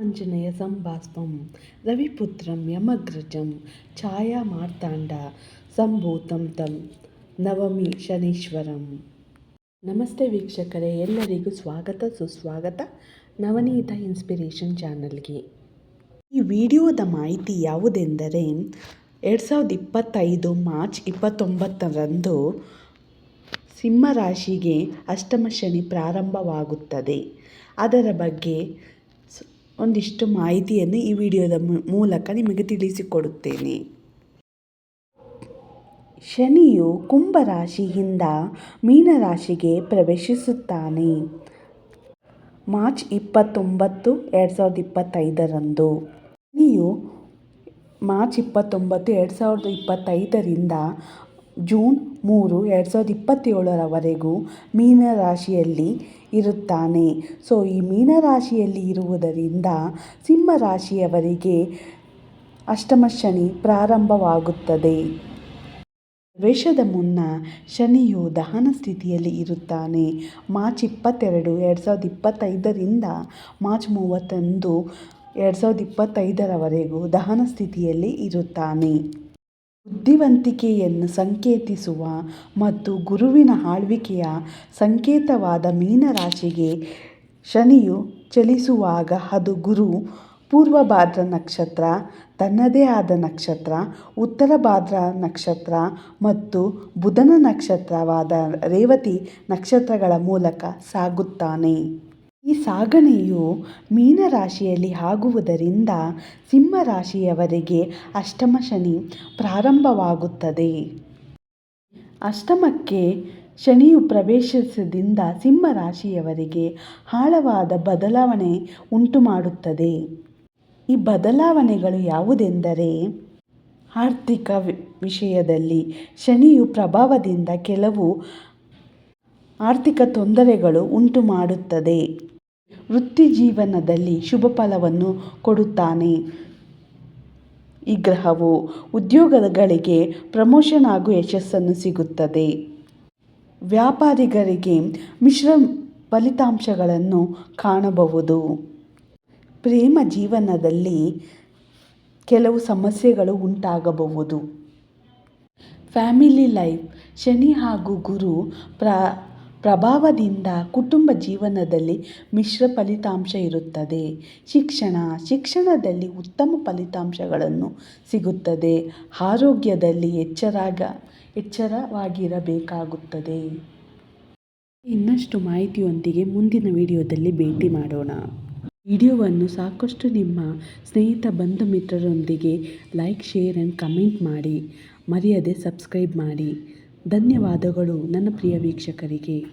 ಆಂಜನೇಯ ಸಂಭಾಸ್ಪಂ ರವಿಪುತ್ರಂ ಯಮಗ್ರಜಂ ಛಾಯಾ ಮಾರ್ತಾಂಡ ಸಂಭೂತಂ ತಂ, ನವಮಿ ಶನೀಶ್ವರಂ. ನಮಸ್ತೆ ವೀಕ್ಷಕರೇ, ಎಲ್ಲರಿಗೂ ಸ್ವಾಗತ, ಸುಸ್ವಾಗತ, ನವನೀತ ಇನ್ಸ್ಪಿರೇಷನ್ ಚಾನಲ್ಗೆ. ಈ ವಿಡಿಯೋದ ಮಾಹಿತಿ ಯಾವುದೆಂದರೆ, ಎರಡು ಸಾವಿರದ ಇಪ್ಪತ್ತೈದು ಮಾರ್ಚ್ ಇಪ್ಪತ್ತೊಂಬತ್ತರಂದು ಸಿಂಹರಾಶಿಗೆ ಅಷ್ಟಮ ಶನಿ ಪ್ರಾರಂಭವಾಗುತ್ತದೆ. ಅದರ ಬಗ್ಗೆ ಒಂದಿಷ್ಟು ಮಾಹಿತಿಯನ್ನು ಈ ವಿಡಿಯೋದ ಮೂಲಕ ನಿಮಗೆ ತಿಳಿಸಿಕೊಡುತ್ತೇನೆ. ಶನಿಯು ಕುಂಭರಾಶಿಯಿಂದ ಮೀನರಾಶಿಗೆ ಪ್ರವೇಶಿಸುತ್ತಾನೆ. ಮಾರ್ಚ್ ಇಪ್ಪತ್ತೊಂಬತ್ತು, ಎರಡು ಸಾವಿರದ ಇಪ್ಪತ್ತೈದರಂದು. ಶನಿಯು ಮಾರ್ಚ್ ಇಪ್ಪತ್ತೊಂಬತ್ತು, ಎರಡು ಸಾವಿರದ ಇಪ್ಪತ್ತೈದರಿಂದ ಜೂನ್ ಮೂರು, ಎರಡು ಸಾವಿರದ ಇಪ್ಪತ್ತೇಳರವರೆಗೂ ಮೀನರಾಶಿಯಲ್ಲಿ ಇರುತ್ತಾನೆ. ಸೊ, ಈ ಮೀನರಾಶಿಯಲ್ಲಿ ಇರುವುದರಿಂದ ಸಿಂಹರಾಶಿಯವರಿಗೆ ಅಷ್ಟಮ ಶನಿ ಪ್ರಾರಂಭವಾಗುತ್ತದೆ. ವೇಷದ ಮುನ್ನ ಶನಿಯು ದಹನ ಸ್ಥಿತಿಯಲ್ಲಿ ಇರುತ್ತಾನೆ. ಮಾರ್ಚ್ ಇಪ್ಪತ್ತೆರಡು, ಎರಡು ಸಾವಿರದ ಇಪ್ಪತ್ತೈದರಿಂದ ಮಾರ್ಚ್ ಮೂವತ್ತೊಂದು, ಎರಡು ಸಾವಿರದ ಇಪ್ಪತ್ತೈದರವರೆಗೂ ದಹನ ಸ್ಥಿತಿಯಲ್ಲಿ ಇರುತ್ತಾನೆ. ಬುದ್ಧಿವಂತಿಕೆಯನ್ನು ಸಂಕೇತಿಸುವ ಮತ್ತು ಗುರುವಿನ ಆಳ್ವಿಕೆಯ ಸಂಕೇತವಾದ ಮೀನರಾಶಿಗೆ ಶನಿಯು ಚಲಿಸುವಾಗ ಅದು ಗುರು ಪೂರ್ವ ಭಾದ್ರ ನಕ್ಷತ್ರ, ತನ್ನದೇ ಆದ ನಕ್ಷತ್ರ, ಉತ್ತರ ಭಾದ್ರ ನಕ್ಷತ್ರ ಮತ್ತು ಬುಧನ ನಕ್ಷತ್ರವಾದ ರೇವತಿ ನಕ್ಷತ್ರಗಳ ಮೂಲಕ ಸಾಗುತ್ತಾನೆ. ಈ ಸಾಗಣೆಯು ಮೀನರಾಶಿಯಲ್ಲಿ ಆಗುವುದರಿಂದ ಸಿಂಹರಾಶಿಯವರಿಗೆ ಅಷ್ಟಮ ಶನಿ ಪ್ರಾರಂಭವಾಗುತ್ತದೆ. ಅಷ್ಟಮಕ್ಕೆ ಶನಿಯು ಪ್ರವೇಶಿಸಿದಿಂದ ಸಿಂಹರಾಶಿಯವರಿಗೆ ಆಳವಾದ ಬದಲಾವಣೆ ಉಂಟುಮಾಡುತ್ತದೆ. ಈ ಬದಲಾವಣೆಗಳು ಯಾವುದೆಂದರೆ, ಆರ್ಥಿಕ ವಿಷಯದಲ್ಲಿ ಶನಿಯು ಪ್ರಭಾವದಿಂದ ಕೆಲವು ಆರ್ಥಿಕ ತೊಂದರೆಗಳು ಉಂಟುಮಾಡುತ್ತದೆ. ವೃತ್ತಿ ಜೀವನದಲ್ಲಿ ಶುಭ ಫಲವನ್ನು ಕೊಡುತ್ತಾನೆ. ಈ ಗ್ರಹವು ಉದ್ಯೋಗಗಳಿಗೆ ಪ್ರಮೋಷನ್ ಹಾಗೂ ಯಶಸ್ಸನ್ನು ಸಿಗುತ್ತದೆ. ವ್ಯಾಪಾರಿಗಳಿಗೆ ಮಿಶ್ರ ಫಲಿತಾಂಶಗಳನ್ನು ಕಾಣಬಹುದು. ಪ್ರೇಮ ಜೀವನದಲ್ಲಿ ಕೆಲವು ಸಮಸ್ಯೆಗಳು ಉಂಟಾಗಬಹುದು. ಫ್ಯಾಮಿಲಿ ಲೈಫ್, ಶನಿ ಹಾಗೂ ಗುರು ಪ್ರ ಪ್ರಭಾವದಿಂದ ಕುಟುಂಬ ಜೀವನದಲ್ಲಿ ಮಿಶ್ರ ಫಲಿತಾಂಶ ಇರುತ್ತದೆ. ಶಿಕ್ಷಣ, ಶಿಕ್ಷಣದಲ್ಲಿ ಉತ್ತಮ ಫಲಿತಾಂಶಗಳನ್ನು ಸಿಗುತ್ತದೆ. ಆರೋಗ್ಯದಲ್ಲಿ ಎಚ್ಚರಾಗ, ಎಚ್ಚರವಾಗಿರಬೇಕಾಗುತ್ತದೆ. ಇನ್ನಷ್ಟು ಮಾಹಿತಿಯೊಂದಿಗೆ ಮುಂದಿನ ವಿಡಿಯೋದಲ್ಲಿ ಭೇಟಿ ಮಾಡೋಣ. ವಿಡಿಯೋವನ್ನು ಸಾಕಷ್ಟು ನಿಮ್ಮ ಸ್ನೇಹಿತ, ಬಂಧು ಮಿತ್ರರೊಂದಿಗೆ ಲೈಕ್, ಶೇರ್ ಆ್ಯಂಡ್ ಕಮೆಂಟ್ ಮಾಡಿ. ಮರೆಯದೆ ಸಬ್ಸ್ಕ್ರೈಬ್ ಮಾಡಿ. ಧನ್ಯವಾದಗಳು ನನ್ನ ಪ್ರಿಯ ವೀಕ್ಷಕರಿಗೆ.